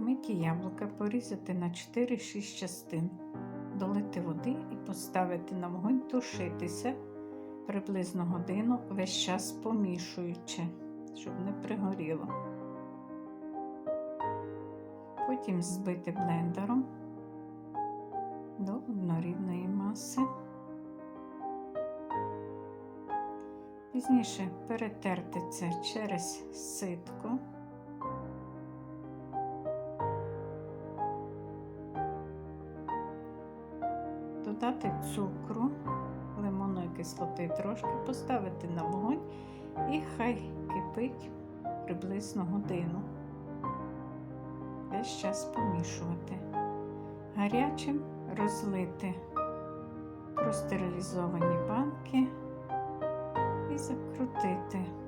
Помиті яблука порізати на 4-6 частин, долити води і поставити на вогонь тушитися приблизно годину, весь час помішуючи, щоб не пригоріло. Потім збити блендером до однорідної маси. Пізніше перетерти це через ситку. Додати цукру, лимонної кислоти трошки, поставити на вогонь і хай кипить приблизно годину. Весь час помішувати. Гарячим розлити простерилізовані банки і закрутити.